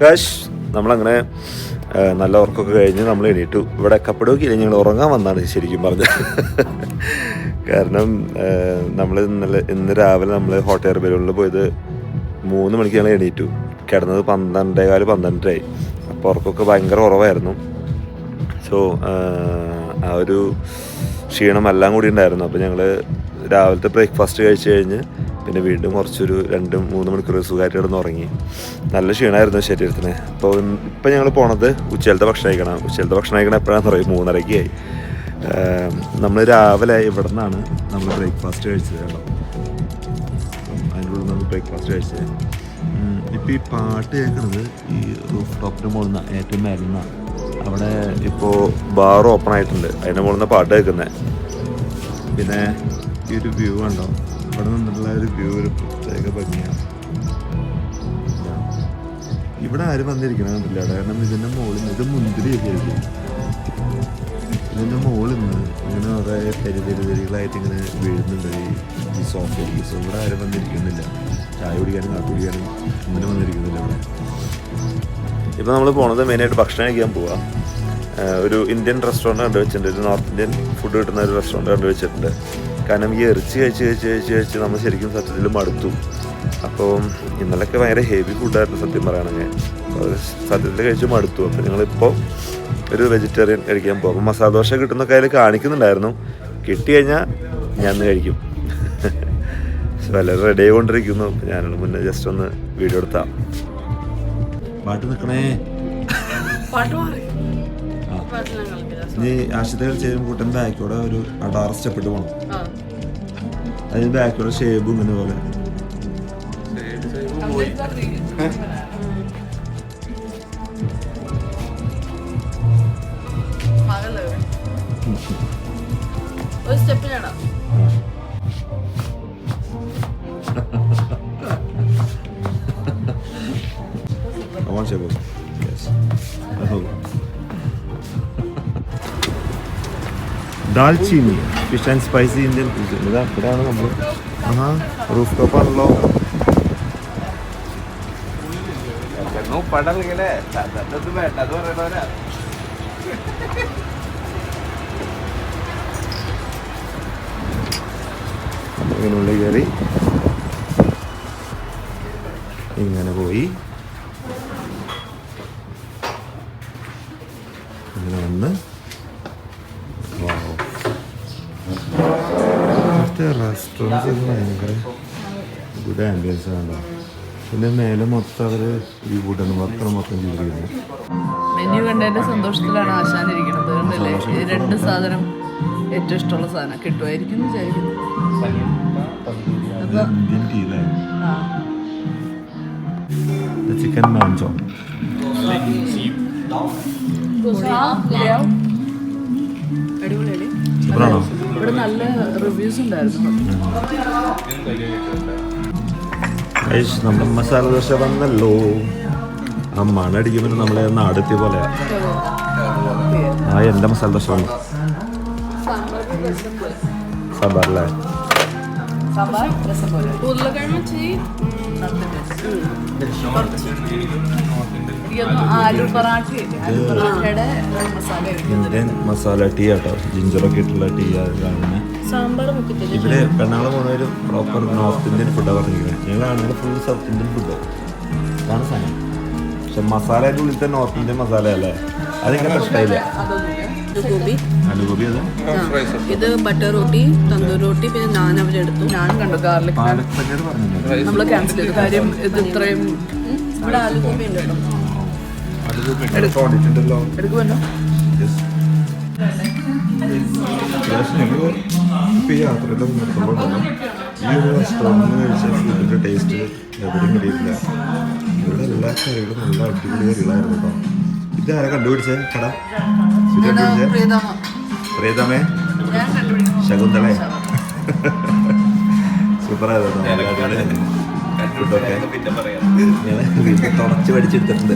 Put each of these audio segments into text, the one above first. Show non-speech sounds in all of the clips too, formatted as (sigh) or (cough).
കാശ് നമ്മളങ്ങനെ നല്ല ഉറക്കമൊക്കെ കഴിഞ്ഞ് നമ്മൾ എണീറ്റു. ഇവിടെ കപ്പടോക്കിയില്ല ഞങ്ങൾ ഉറങ്ങാൻ വന്നാണ് ശരിക്കും പറഞ്ഞത് കാരണം നമ്മൾ ഇന്നലെ ഇന്ന് രാവിലെ നമ്മൾ ഹോട്ടൽ ബലൂണിൽ പോയത് മൂന്ന് മണിക്ക് ഞങ്ങൾ എണീറ്റു. കിടന്നത് പന്ത്രണ്ടേകാൽ പന്ത്രണ്ടരായി അപ്പോൾ ഉറക്കമൊക്കെ ഭയങ്കര കുറവായിരുന്നു. സോ ആ ഒരു ക്ഷീണം എല്ലാം കൂടി ഉണ്ടായിരുന്നു. അപ്പോൾ ഞങ്ങൾ രാവിലത്തെ ബ്രേക്ക്ഫാസ്റ്റ് കഴിച്ച് കഴിഞ്ഞ് പിന്നെ വീണ്ടും കുറച്ചൊരു രണ്ട് മൂന്ന് മണിക്കൂർ സുഖമായിട്ട് കിടന്ന് ഉറങ്ങി നല്ല ക്ഷീണമായിരുന്നു ശരീരത്തിന്. അപ്പോൾ ഇപ്പം ഞങ്ങൾ പോണത് ഉച്ചയിലത്തെ ഭക്ഷണം കഴിക്കണം. ഉച്ചയിലത്തെ ഭക്ഷണം കഴിക്കണം എപ്പോഴാണെന്ന് പറയും മൂന്നരയ്ക്ക് ആയി. നമ്മൾ രാവിലെ ഇവിടെ നിന്നാണ് നമ്മൾ ബ്രേക്ക്ഫാസ്റ്റ് കഴിച്ചത് കേട്ടോ. ഉള്ളിൽ നിന്ന് ബ്രേക്ക്ഫാസ്റ്റ് കഴിച്ചത്. ഇപ്പോൾ ഈ പാട്ട് കേൾക്കുന്നത് ഈ റൂഫ് ടോപ്പിന് മുകളിൽ നിന്ന് ഏറ്റവും മേലിൽ നിന്നാണ് അവിടെ ഇപ്പോൾ ബാർ ഓപ്പൺ ആയിട്ടുണ്ട്. അതിന്റെ മുകളിൽ നിന്ന് പാട്ട് കേൾക്കുന്നത് പിന്നെ ഈ ഒരു വ്യൂ കണ്ടോ ഇവിടെ നിന്നുള്ള ഒരു വ്യൂ ഒരു പ്രത്യേക ഭംഗിയാണ്. ഇവിടെ ആരും വന്നിരിക്കണം കണ്ടില്ല കാരണം ഇതിന്റെ മുകളിൽ ഇത് മുന്തിരി ശരിക്കും ഇതിന്റെ മുകളിൽ നിന്ന് ഇങ്ങനെ തരി തരി തരികളായിട്ട് ഇങ്ങനെ വീഴുന്നുണ്ട് ഈ സോഫയിൽ സോ ഇവിടെ ആരും വന്നിരിക്കുന്നില്ല. ചായ കുടിക്കാനും കാപ്പി കുടിക്കാനും ഒന്നിനും വന്നിരിക്കുന്നില്ല ഇവിടെ. ഇപ്പോൾ നമ്മൾ പോണത് മെയിനായിട്ട് ഭക്ഷണം കഴിക്കാൻ പോവാ. ഒരു ഇന്ത്യൻ റെസ്റ്റോറന്റ് കണ്ടുവച്ചിട്ടുണ്ട് ഒരു നോർത്ത് ഇന്ത്യൻ ഫുഡ് കിട്ടുന്ന ഒരു റെസ്റ്റോറന്റ് കണ്ടു വെച്ചിട്ടുണ്ട്. കാരണം ഈ എറിച്ച് കഴിച്ച് കഴിച്ച് കഴിച്ച് കഴിച്ച് നമ്മൾ ശരിക്കും സത്യത്തിൽ മടുത്തു. അപ്പോൾ ഇന്നലൊക്കെ ഭയങ്കര ഹെവി ഫുഡായിരുന്നു സത്യം പറയുകയാണെങ്കിൽ അപ്പോൾ സത്യത്തിൽ കഴിച്ച് മടുത്തു. അപ്പോൾ ഞങ്ങളിപ്പോൾ ഒരു വെജിറ്റേറിയൻ കഴിക്കാൻ പോകും. അപ്പോൾ മസാല ദോശ കിട്ടുന്ന കയ്യിൽ കാണിക്കുന്നുണ്ടായിരുന്നു. കിട്ടി കഴിഞ്ഞാൽ ഞാൻ കഴിക്കും. (laughs) എല്ലാവരും റെഡി ആയിക്കൊണ്ടിരിക്കുന്നു. ഞാൻ മുന്നേ ജസ്റ്റ് ഒന്ന് വീഡിയോ എടുത്താം. പാട്ട് നിൽക്കണേ ഇനി ആശുപത്രിയിൽ ചേരും കൂട്ടന്റെ ആയിക്കോടെ ഒരു അടാറ് സ്റ്റെപ്പ് ഇട്ട് പോകണം ആ. അതിന് ബാക്കിലുള്ള ഷേബും ഇങ്ങനെ പോലെ ഒരു സ്റ്റെപ്പിനാണോ അവൻ Shebu yes Dalchini fish and spicy Indian cuisine ഇതാ ഇവിടെയാണ് നമ്മൾ ആഹാ റൂഫ് ടോപ്പ് ആണല്ലോ പടലിങ്ങനെ അതൊന്നും വേണ്ട അത് പറയണവരാ ഇങ്ങനെ ഉള്ളിൽ കയറി ഇങ്ങനെ പോയി ഇങ്ങനെ വന്ന് റെസ്റ്റോറന്റ്സ് ഭയങ്കര ഗുഡ് ആംബിയൻസ് ആണല്ലോ പിന്നെ മേലെ മൊത്തം അവർ ഈ വുഡൻ വർക്ക് മൊത്തം ചെയ്തിരിക്കുന്നു മെനു കണ്ടതിന്റെ സന്തോഷത്തിലാണ് ആശാനിരിക്കുന്നത് കണ്ടില്ലേ? രണ്ട് സാധനം ഏറ്റവും ഇഷ്ടമുള്ള സാധനം കിട്ടുമായിരിക്കും വിചാരിക്കുന്നു. ചിക്കൻ മാഞ്ചോ റിവ്യൂസ് ഉണ്ടായിരുന്നു. മസാല ദോശ വന്നല്ലോ. ആ മണടിക്കുമ്പോൾ നമ്മളെ നാടെത്തിയ പോലെ. ആ എന്റെ മസാല ദോശ വന്നു. മസാല ഇന്ത്യൻ മസാല ടീ ആട്ടോ. ജിഞ്ചറൊക്കെ ഇട്ടുള്ള ടീ ആണ്. ഇവിടെ എറണാകുളം പോകുന്നവർ പ്രോപ്പർ നോർത്ത് ഇന്ത്യൻ ഫുഡാണ് പറഞ്ഞിരിക്കുന്നത്. ഞങ്ങളാണെങ്കിൽ ഫുൾ സൗത്ത് ഇന്ത്യൻ ഫുഡ് അതാണ് സാധനം. പക്ഷെ മസാല ഉള്ളിലത്തെ നോർത്ത് ഇന്ത്യൻ മസാല അല്ലേ? അതിങ്ങനെ ഇഷ്ടമായില്ല അത്? ഇത് ബട്ടർ റോട്ടി തന്തൂർ റോട്ടി പിന്നെ നാൻ അവരെടുത്തു ഞാൻ കണ്ടു ഗാർലിക് നമ്മൾ ക്യാൻസൽ ചെയ്തു. കാര്യം ഇത് ഇത്രയും ഇവിടെ ആലു ഗോപി ഉണ്ട് കേട്ടോ. ഓടിച്ചിട്ടുണ്ടല്ലോ എടുക്കുമല്ലോ ഞങ്ങൾ ഇപ്പോൾ ഈ യാത്രയെല്ലാം നിർത്തുമ്പോൾ ഈ ഒരു റെസ്റ്റോറന്റിൽ കഴിച്ച ഫുഡിന്റെ ടേസ്റ്റ് എവിടെയും കിട്ടിയിട്ടില്ല. ഇവിടെ എല്ലാ കറികളും നല്ല അടിപൊളി കറികളായിരുന്നു കേട്ടോ. ഇതാരെ കണ്ടുപിടിച്ചേ? കട. പ്രീതമേ. ശകുന്തളേ? സൂപ്പറായിരുന്നു ഫുഡൊക്കെ ഞാൻ വീട്ടിൽ തുറച്ച് പഠിച്ചെടുത്തിട്ടുണ്ട്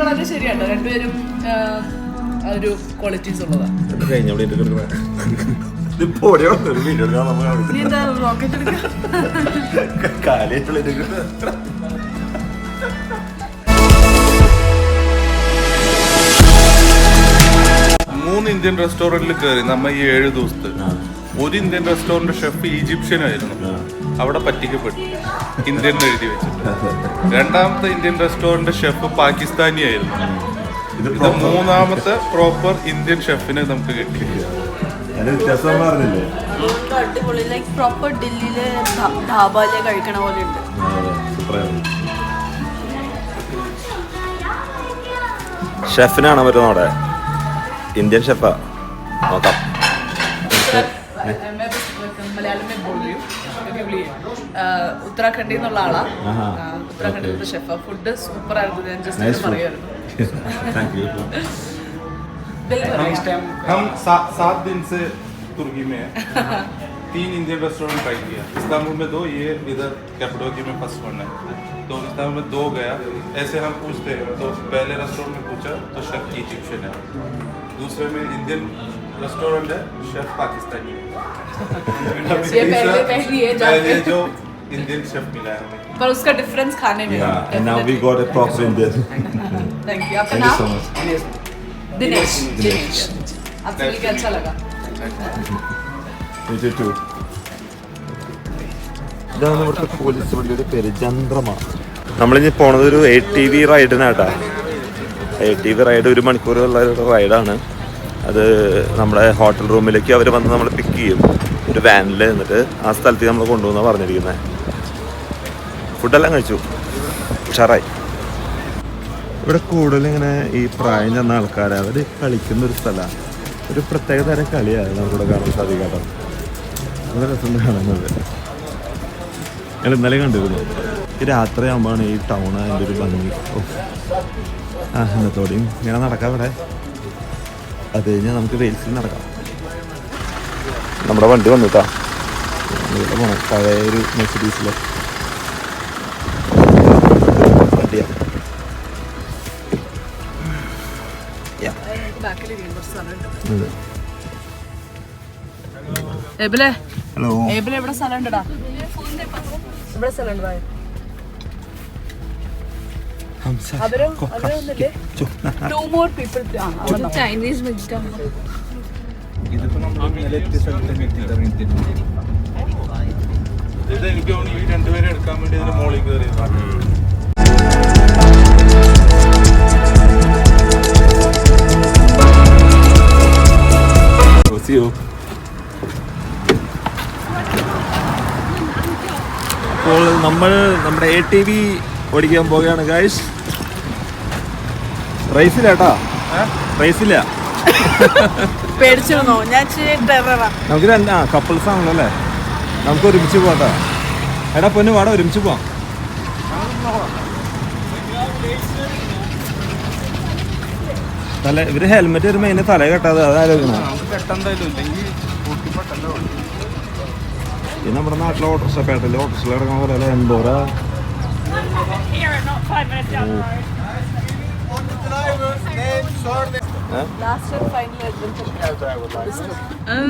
വളരെ ശരിയാണ് രണ്ടുപേരും ഒരു ക്വാളിറ്റീസ് ഉള്ളതാണ് മൂന്ന് ഇന്ത്യൻ റെസ്റ്റോറന്റിൽ കയറി നമ്മ ഈ ഏഴ് ദിവസത്തെ. ഒരു ഇന്ത്യൻ റെസ്റ്റോറന്റ് ഷെഫ് ഈജിപ്ഷ്യൻ ആയിരുന്നു അവിടെ പറ്റിക്കപ്പെട്ടു. ഇന്ത്യൻ എഴുതി വെച്ചിട്ട്. രണ്ടാമത്തെ ഇന്ത്യൻ റെസ്റ്റോറന്റ് ഷെഫ് പാകിസ്ഥാനി ആയിരുന്നു ഇത് മൂന്നാമത്തെ പ്രോപ്പർ ഇന്ത്യൻ ഷെഫിനെ നമുക്ക് കിട്ടി. അതിന്റെ വ്യത്യാസം ലൈക് പ്രോപ്പർ കഴിക്കണ പോലെ ഉണ്ട്. ഷെഫിനാണോ പറ്റുന്ന അവിടെ ഇന്ത്യൻ ഷെഫാ നോക്കാം. ഉത്തരാഖണ്ഡിന്നുള്ള ആളാ. ഉത്തരാഖണ്ഡിന്റെ ഷെഫാ ഫുഡ് സൂപ്പർ ആയിരുന്നു. ഞാൻ ജസ്റ്റ് പറയുമായിരുന്നു थैंक यू हम सात दिन से तुर्की में है। तीन इंडियन रेस्टोरेंट ट्राई किया। इस्तांबुल में दो ये इधर कैपडोकी में फ़र्स्ट वन है। तो इस्तांबुल में दो गया। ऐसे हम पूछते हैं तो पहले रेस्टोरेंट में पूछा तो शेफ इजिप्शियन है। दूसरे में इंडियन रेस्टोरेंट है शेफ पाकिस्तानी है। पहले जो इंडियन शेफ मिला है हमें। पर उसका डिफरेंस खाने में Yeah, and now we got a proper Indian. Thank you आपका Thank you so नाम much. दिनेश दिनेश आपसे मिलकर अच्छा लगा Me too. ഇതാണ് ഇവിടുത്തെ പോലീസ് വണ്ടിയുടെ പേര് ചന്ദ്രമാണ് നമ്മളിനി പോണത് ഒരു എ ടി വി റൈഡിനാട്ടാ എ ടി വി റൈഡ് ഒരു മണിക്കൂറുള്ള ഒരു റൈഡാണ് അത് നമ്മുടെ ഹോട്ടൽ റൂമിലേക്ക് അവർ വന്ന് നമ്മൾ പിക്ക് ചെയ്യും ഒരു വാനിൽ എന്നിട്ട് ആ സ്ഥലത്തേക്ക് നമ്മൾ കൊണ്ടുപോകുന്ന പറഞ്ഞിരിക്കുന്നത് ഫുഡെല്ലാം കഴിച്ചു. ഉഷാറായി. ഇവിടെ കൂടുതൽ ഇങ്ങനെ ഈ പ്രായം ചെന്ന ആൾക്കാർ അവർ കളിക്കുന്ന ഒരു സ്ഥലമാണ് ഒരു പ്രത്യേക തരം കളിയാണ് നമുക്കിവിടെ കാണാൻ സാധിക്കാട്ടോ കേട്ടോ നല്ല രസം കാണുന്നത് ഞങ്ങൾ ഇന്നലെ കണ്ടിരുന്നു? ഈ രാത്രിയാകുമ്പോഴാണ് ഈ ടൗൺ അതിന്റെ ഒരു ഭംഗി. ആ എന്നത്തോടെയും ഇങ്ങനെ നടക്കാം ഇവിടെ. അത് കഴിഞ്ഞാൽ നമുക്ക് വെയിൽസിൽ നടക്കാം. നമ്മുടെ വണ്ടി വന്നിട്ടാ. പഴയ ഒരു മെഴ്സിഡീസിലെ ഹലോ സ്ഥലം ഉണ്ടടാ ഇവിടെ സ്ഥലം ഉണ്ട് അവരും അവരൊന്നില്ലേ two more people Chinese vegetable ഇതിപ്പോ നമ്മൾ ഇന്നലെ എത്തിയ സ്ഥലത്ത് എത്തിയിട്ടുണ്ട് ഇത് എനിക്ക് തോന്നുന്നു ഈ രണ്ടുപേരെ എടുക്കാൻ വേണ്ടി ഇതിന്റെ മോളിൽ കയറിയതാണ് See you. അപ്പോൾ നമ്മൾ നമ്മുടെ എ ടി വി ഓടിക്കാൻ പോവുകയാണ് ഗായ്സ് റൈസില്ല കേട്ടാ റൈസില്ല പേടിച്ചിരുന്നോ ഞാൻ നമുക്ക് രണ്ട് ആ കപ്പിൾസ് ആണല്ലോ അല്ലേ? നമുക്ക് ഒരുമിച്ച് പോകാം കേട്ടോ എടാ പൊന്നു വാടാ ഒരുമിച്ച് പോവാം. തല ഇവർ ഹെൽമെറ്റ് വരുമ്പോ അതിന്റെ തല കെട്ടാതെ അതാലോചിക്കണം ഇത് നമ്മുടെ നാട്ടിലെ ഓട്ടോറിക്ഷ പേട്ടല്ലേ ഓട്ടോറിക്ഷ ഇറങ്ങാൻ പോലെ എൺപത്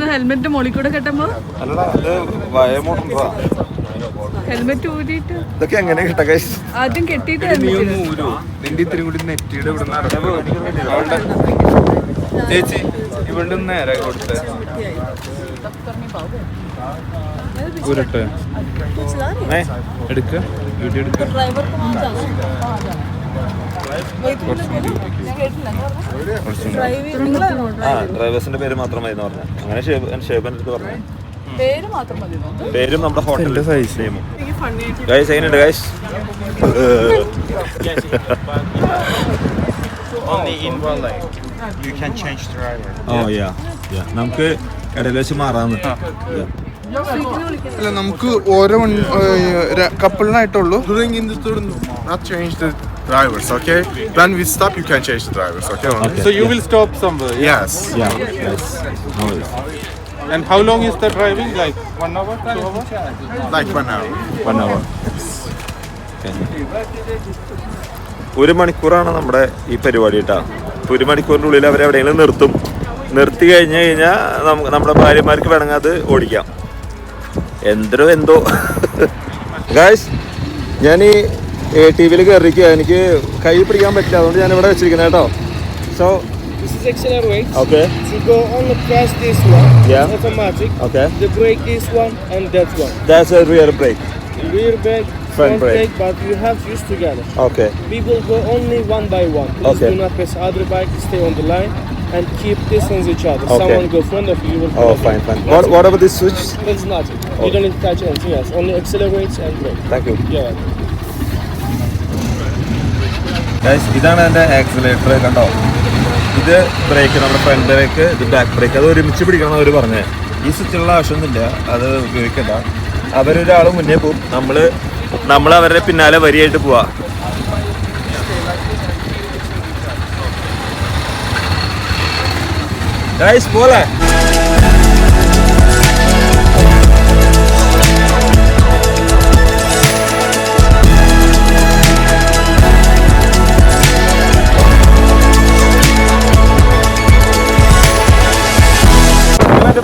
ഹെൽമെറ്റ് മോളിക്കൂടെ കൂടെ കെട്ടുമ്പോ? അല്ലടാ അത് വയമോട്ടുണ്ടോ ഹെൽമെറ്റ് ഊരിയിട്ട്. ഇതൊക്കെ എങ്ങനെ കിട്ടാ ആദ്യം കെട്ടിയിട്ട് നിന്റെ ഇത്തിരി കൂടി നെറ്റിയുടെ ഇവിടെ അവളുടെ ചേച്ചി ഇവിടെ നേരെ കൊടുത്തേ. എടുക്ക. എടുക്ക. ഡ്രൈവേഴ്സിന്റെ പേര് മാത്രം എന്ന് പറഞ്ഞു. അങ്ങനെ ഷേബ് എടുത്ത് പറഞ്ഞു. പേര് മാത്രം മതി പേരും നമ്മുടെ ഹോട്ടലിന്റെ സൈസ് നെയിമും ഗൈസ് എങ്ങനെയുണ്ട് ഗൈസ്. ഓ യാ യാ നമുക്ക് ഇടയിൽ വെച്ച് മാറാന്ന് അല്ല നമുക്ക് ഓരോ കപ്പിളിനായിട്ടുള്ളൂ drivers okay when we stop you can change the drivers okay, Okay. So you yeah. will stop somewhere. Yeah? yes Yeah, yes. No. And how long is the driving? Like one hour, two hours? like one hour. One hour. ഒരു മണിക്കൂറാണ് നമ്മുടെ ഈ പരിപാടി കേട്ടോ. അപ്പോൾ ഒരു മണിക്കൂറിന്റെ ഉള്ളിൽ അവരെ എവിടെയെങ്കിലും നിർത്തും. നിർത്തി കഴിഞ്ഞ് കഴിഞ്ഞാൽ നമുക്ക് നമ്മുടെ ഭാര്യമാർക്ക് വേണമെങ്കിൽ അത് ഓടിക്കാം. എന്തോ എന്തോ. ഗായ്സ് ഞാൻ ഈ എ ടി വിയിൽ കയറിക്കുക എനിക്ക് കൈ പിടിക്കാൻ പറ്റില്ല. അതുകൊണ്ട് ഞാൻ ഇവിടെ വെച്ചിരിക്കുന്നത് കേട്ടോ. So This is accelerate. Okay. To go on the press this one, Yeah. it's automatic. Okay. The brake this one and that one. That's a rear brake. Rear brake, Front front brake. brake, but you have to use together. Okay. We will go only one by one. Please Okay. do not press other bike, stay on the line and keep distance each other. Okay. Someone go front of you, you will Oh, follow fine, him. fine. That's What, it. what about this switch? That's nothing. Okay. You don't need to touch anything else. Only accelerate and brake. Thank you. Yeah. Guys, ഇതാണ് എൻ്റെ accelerator കണ്ടോ ഇത് brake നമ്മുടെ front brake ഇത് back brake അത് ഒരുമിച്ച് പിടിക്കണം അവർ പറഞ്ഞത് ഈ സ്വിച്ചുള്ള ആവശ്യമൊന്നുമില്ല അത് ഉപയോഗിക്കണ്ട. അവരൊരാൾ മുന്നേ പോവും. നമ്മൾ നമ്മൾ അവരുടെ പിന്നാലെ വരിയായിട്ട് പോവാ. ഗൈസ്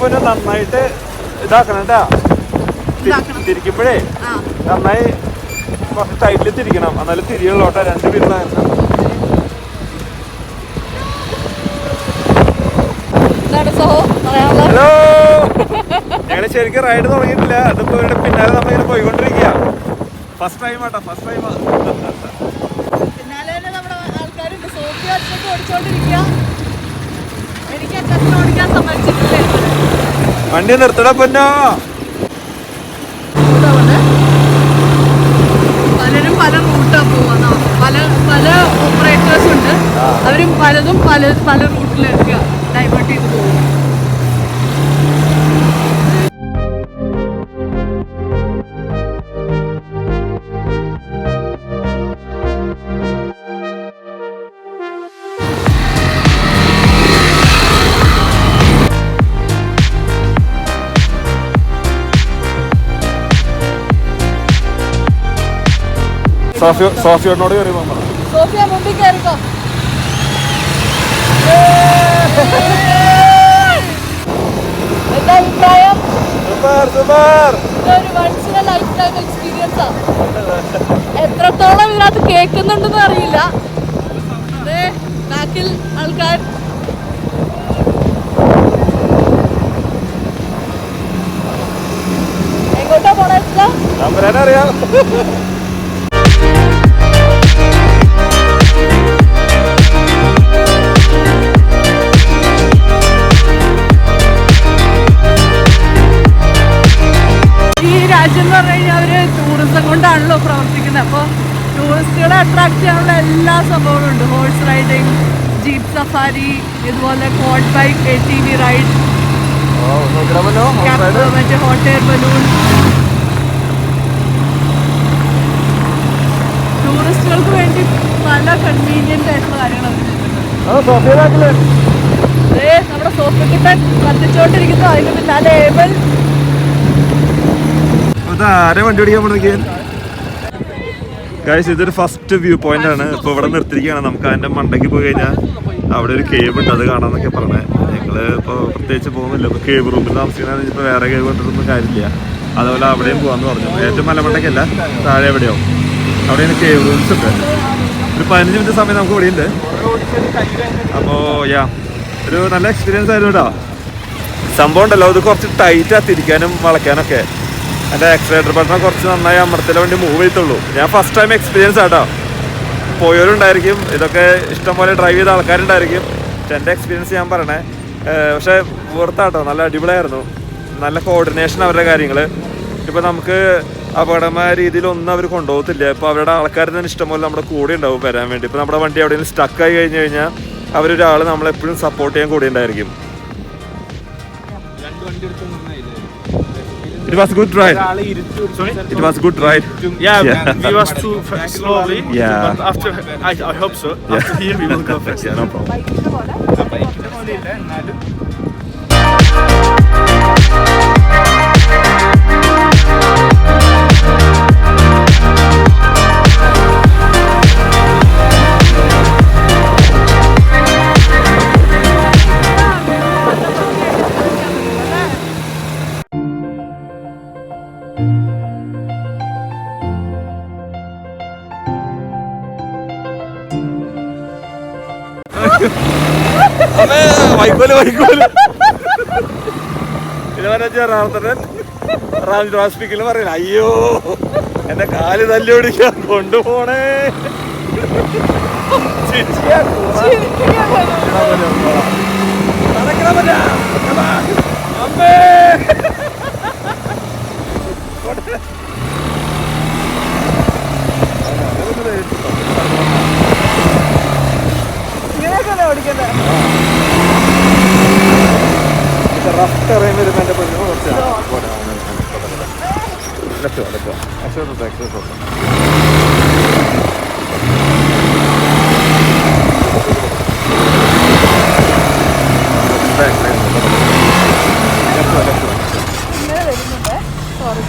പോലെ നന്നായിട്ട് ഇതാക്കണം കേട്ടാ തിരിക്കുമ്പോഴേ നന്നായി കുറച്ച് ടൈറ്റിൽ തിരിക്കണം. എന്നാലും തിരിയുള്ളോട്ടെ രണ്ട് പറയാനുള്ളത്? ഹലോ. ഞങ്ങൾ ശരിക്കും റൈഡ് തുടങ്ങിയിട്ടില്ല. അതിപ്പോ ഇവിടെ പിന്നാലെ നമ്മ ഇങ്ങനെ പോയിക്കൊണ്ടിരിക്കുക ഫസ്റ്റ് ടൈം ആട്ടോ ഫസ്റ്റ് ടൈം പിന്നാലെ തന്നെ നമ്മുടെ ആൾക്കാരുണ്ട്. സോഫി ഒറ്റയ്ക്ക് ഓടിച്ചോണ്ടിരിക്കുക എനിക്ക് എത്ര ഓടിക്കാൻ സമ്മതിച്ചിട്ടില്ലേ വണ്ടി നിർത്തട പൊന്നോ. പലരും പല റൂട്ടാ പോവാ. പല പല ഓപ്പറേറ്റേഴ്സ് ഉണ്ട്. അവരും പലതും പല പല റൂട്ടിലേക്ക് ഡൈവേർട്ട് ചെയ്ത് പോകും സോഫിയോ സോഫിയോടിനോട് കയറി പോകാൻ സോഫിയ മുമ്പിൽ കയറിക്കോ എന്താ അഭിപ്രായം? Super super. ഒരു once in life time experience ആണ് എത്രത്തോളം ഇതിനകത്ത് കേൾക്കുന്നുണ്ടെന്ന് അറിയില്ല. ദേ, ബാക്കിൽ ആൾക്കാർ. എങ്ങോട്ടാ പോണ നമ്പരറിയാം പ്രവർത്തിക്കുന്നത് അപ്പോൾ ടൂറിസ്റ്റുകളെ അട്രാക്ട് ചെയ്യാനുള്ള എല്ലാ സംഭവങ്ങളും ഉണ്ട്. ഹോഴ്സ് റൈഡിങ് ജീപ്പ് സഫാരി ഇതുപോലെ quad bike A T V ride മറ്റേ ഹോട്ട് എയർ ബലൂൺ ടൂറിസ്റ്റുകൾക്ക് വേണ്ടി പല കൺവീനിയന്റ് ആയിട്ടുള്ള കാര്യങ്ങൾ അവർ ദേ, നമ്മുടെ സോഫിക്കുട്ടൻ കത്തിച്ചോണ്ടിരിക്കുന്നു. അതിന് പിന്നാലെ ഏബൽ ആരെ വണ്ടി ഓടിക്കാൻ ഗൈസ് ഇതൊരു ഫസ്റ്റ് വ്യൂ പോയിന്റ് ആണ്. ഇപ്പൊ ഇവിടെ നിർത്തിയിരിക്കുകയാണ്. നമുക്ക് അതിന്റെ മണ്ടയ്ക്ക് പോയി കഴിഞ്ഞാൽ അവിടെ ഒരു കേവ് ഉണ്ട്. അത് കാണാന്നൊക്കെ പറഞ്ഞത് ഞങ്ങൾ ഇപ്പൊ പ്രത്യേകിച്ച് പോകുന്നില്ല. ഇപ്പൊ കേവ് റൂമിൽ താമസിക്കുന്ന ഇപ്പൊ വേറെ കേവ് കണ്ടിട്ടൊന്നും കാര്യമില്ല. അതുപോലെ അവിടെയും പോവാന്ന് പറഞ്ഞു. ഏറ്റവും മലമണ്ടയ്ക്കല്ല താഴെ എവിടെയോ. അവിടെയാണ് കേവ് റൂംസ് ഉണ്ട് ഒരു പതിനഞ്ച് മിനിറ്റ് സമയം നമുക്ക് ഇവിടെ ഉണ്ട് അപ്പോ യാ ഒരു നല്ല എക്സ്പീരിയൻസ് ആയിരുന്നു കേട്ടോ സംഭവം ഉണ്ടല്ലോ. അത് കുറച്ച് ടൈറ്റാ തിരിക്കാനും വളയ്ക്കാനൊക്കെ. എന്റെ ആക്സിലേറ്റർ ബട്ടൺ കുറച്ച് നന്നായി അമർത്തിലെ വേണ്ടി മൂവ് ചെയ്തുള്ളൂ. ഞാൻ ഫസ്റ്റ് ടൈം എക്സ്പീരിയൻസ് ആട്ടോ പോയവരുണ്ടായിരിക്കും ഇതൊക്കെ ഇഷ്ടംപോലെ ഡ്രൈവ് ചെയ്ത ആൾക്കാരുണ്ടായിരിക്കും. പക്ഷെ എന്റെ എക്സ്പീരിയൻസ് ഞാൻ പറയണേ പക്ഷേ പക്ഷെ വെറുത്താട്ടോ നല്ല അടിപൊളിയായിരുന്നു. നല്ല കോർഡിനേഷൻ അവരുടെ കാര്യങ്ങൾ ഇപ്പോൾ നമുക്ക് അപകടമായ രീതിയിലൊന്നും അവർ കൊണ്ടുപോകത്തില്ല. ഇപ്പോൾ അവരുടെ ആൾക്കാർ തന്നെ ഇഷ്ടംപോലെ നമ്മുടെ കൂടെ ഉണ്ടാവും വരാൻ വേണ്ടി. ഇപ്പോൾ നമ്മുടെ വണ്ടി എവിടെയെങ്കിലും സ്റ്റക്കായി കഴിഞ്ഞ് കഴിഞ്ഞാൽ അവരൊരാൾ നമ്മളെപ്പോഴും സപ്പോർട്ട് ചെയ്യാൻ കൂടെ ഉണ്ടായിരിക്കും. രണ്ട് വണ്ടി എടുത്ത് It was a good ride. Sorry? It was a good ride. Yeah, yeah. we was too slowly. Yeah. But after, I, I hope so. Yeah. After here we will go fast. (laughs) yeah, no problem. വൈക്കോൽ വൈക്കോൽ. ഇത് പറഞ്ഞ റാമത്തൻ റാം ഹോസ്പിറ്റലിൽ പറയില്ല അയ്യോ എന്റെ കാൽ തല്ലി ഓടിക്കാൻ കൊണ്ടുപോണേ. ചിരിക്കാൻ നടക്കണം ഇങ്ങനെ വരുന്നുണ്ട് സോറി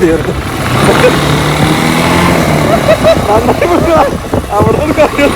തീർന്നു. അവിടെ നിന്ന് കാര്യം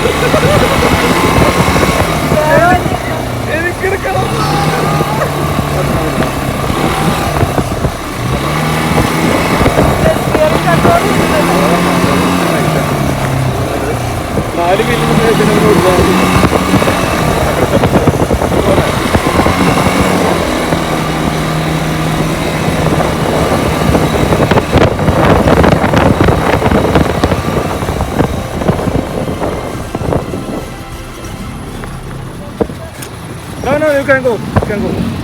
干过干过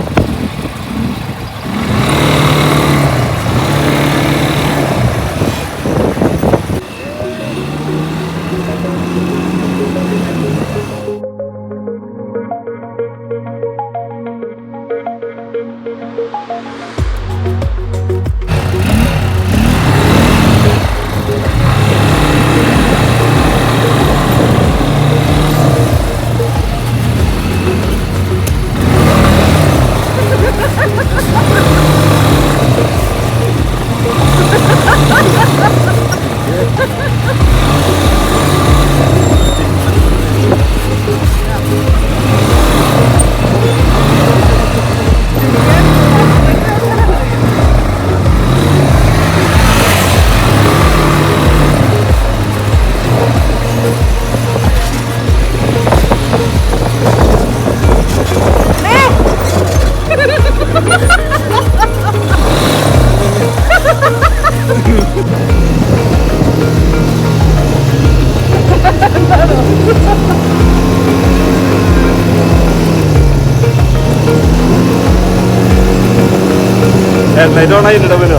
ഹെഡ്ലൈറ്റ് ഓൺ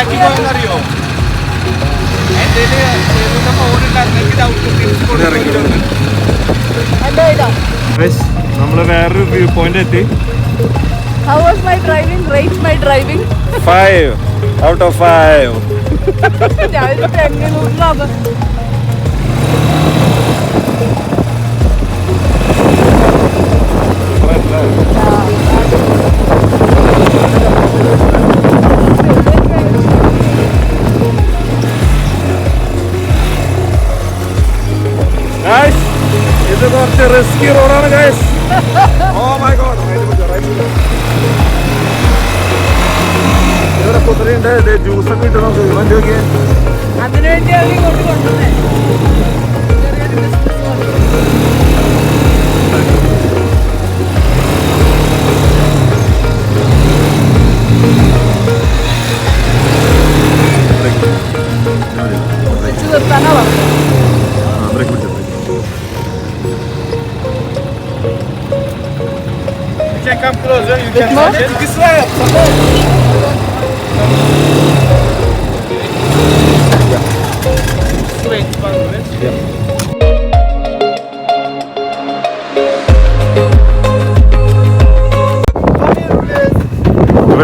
ബാക്കിൽ പോയെന്നറിയോ എന്റെ ഫോൺ ഉണ്ടായിരുന്നെങ്കിൽ ഡൗട്ട് തിരിച്ചു കൊടുക്കുന്നു. നമ്മൾ വേറൊരു വ്യൂ പോയിന്റ് എത്തി How was my driving? Rate my driving. Five out of five കുതിരയുണ്ട്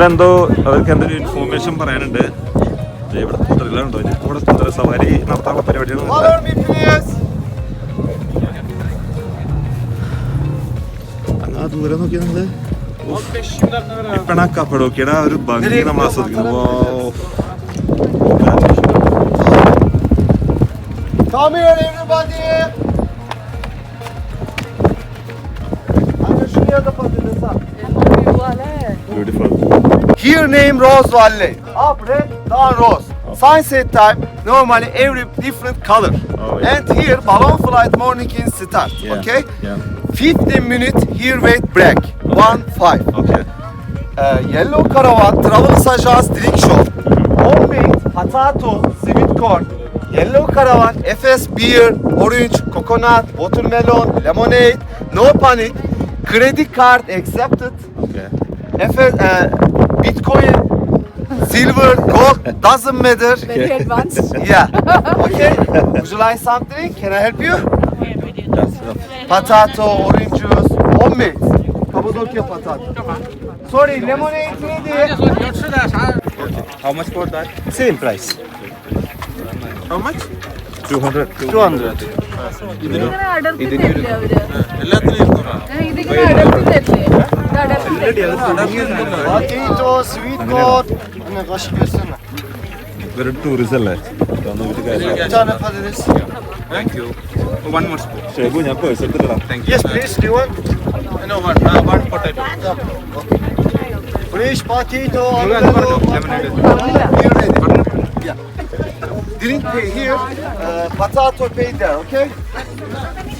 എന്തോ അവർക്ക് എന്തൊരു ഇൻഫോർമേഷൻ പറയാനുണ്ട്? ദേ ഇവിടെ ഇനി ഇവിടെ കുതിര സവാരി നടത്താനുള്ള പരിപാടിയാണ് ആ ദൂരെ നോക്കി നമ്മൾ ഇപ്പണ കപ്പടോക്കിയുടെ ആ ഒരു ഭംഗി നമ്മൾ ആസ്വദിക്കുന്നു. Wow. Name Rose Valley. Up red, down rose. Sunset time, normally every different color. Oh, yeah. And here balloon flight morning in start. Yeah, Okay? yeah. 15 minutes here wait break. One five. Okay. Uh, yellow caravan, travel agence drink shop. Homemade potato, sweet corn. Yellow caravan, FS beer, orange, coconut, watermelon, lemonade. No panic. Credit card accepted. Okay. FS, uh, Bitcoin, silver, gold, doesn't matter. Very advanced. Yeah. Okay. Would you like something? Can I help you? That's enough. Potato, orange juice, homemade. Cappadocia potato. Sorry, lemonade ready. How much for that? Same price. How much? 200. 200. ഇതിങ്ങനെ അടർത്തി തരില്ലേ അവര് എല്ലാത്തിനും ഇരുന്നൂറാ ഏ, ഇതിങ്ങനെ അടർത്തി തരില്ലേ ഇത് അടർത്തി തരില്ലേ Potato, sweet corn. Yine kaşık versene. ഇവര് ടൂറിസ്റ്റ് അല്ലേ ഇതൊന്നും ഇവര് കാര്യമില്ല. Bir tane patates. Thank you. One more spoon. Shebu ഞാൻ purse എടുത്തിട്ടാ Thank you. Yes, please. Do you want? No, one, uh, one potato. Fresh potato. Look at avocado, the lemonade. Here ready. Yeah. Drink pay here. Uh, potato pay there. Okay?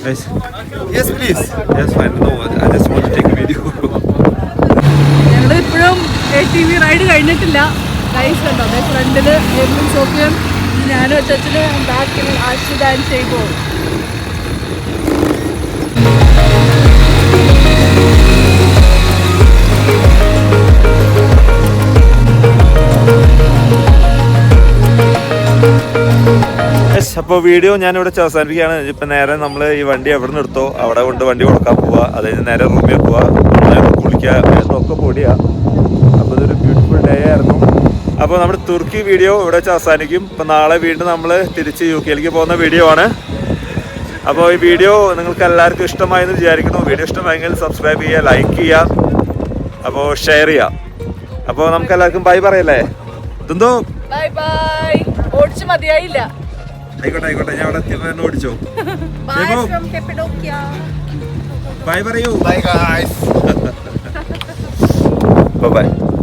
Guys, Yes, please. yes, fine. No, I just want to take ഇപ്പോഴും T V ride കഴിഞ്ഞിട്ടില്ല. Guys കണ്ടോ? അതെ ഫ്രണ്ടിൽ Emin സോഫിയും. ഞാനും അച്ഛന് ബാക്കിൽ Ashi dance yes അപ്പോൾ വീഡിയോ ഞാനിവിടെ അവസാനിപ്പിക്കുകയാണ്. ഇപ്പം നേരെ നമ്മൾ ഈ വണ്ടി എവിടെ നിന്ന് എടുത്തോ? അവിടെ കൊണ്ട് വണ്ടി കൊടുക്കാൻ പോവുക അതായത് നേരെ റൂമിൽ പോവുക കുളിക്കുക. ഒക്കെ പൊടിയാ അപ്പോൾ ഇതൊരു ബ്യൂട്ടിഫുൾ ഡേ ആയിരുന്നു അപ്പോൾ നമ്മുടെ തുർക്കി വീഡിയോ ഇവിടെ വെച്ച് അവസാനിക്കും. ഇപ്പം നാളെ വീണ്ടും നമ്മൾ തിരിച്ച് യു കെയിലേക്ക് പോകുന്ന വീഡിയോ ആണ്. അപ്പോൾ ഈ വീഡിയോ നിങ്ങൾക്ക് എല്ലാവർക്കും ഇഷ്ടമായെന്ന് വിചാരിക്കുന്നു. വീഡിയോ ഇഷ്ടമായെങ്കിൽ സബ്സ്ക്രൈബ് ചെയ്യുക ലൈക്ക് ചെയ്യുക അപ്പോൾ ഷെയർ ചെയ്യുക. അപ്പോൾ നമുക്ക് എല്ലാവർക്കും ബൈ പറയല്ലേ? ഇതെന്തോ ബൈ ബൈ ഓടിച്ച് മതിയായില്ല. ആയിക്കോട്ടെ ആയിക്കോട്ടെ. ഞാൻ അവിടെ എത്തിയപ്പോൾ ഓടിച്ചോ. ബൈ പറയൂ. Bye bye (laughs)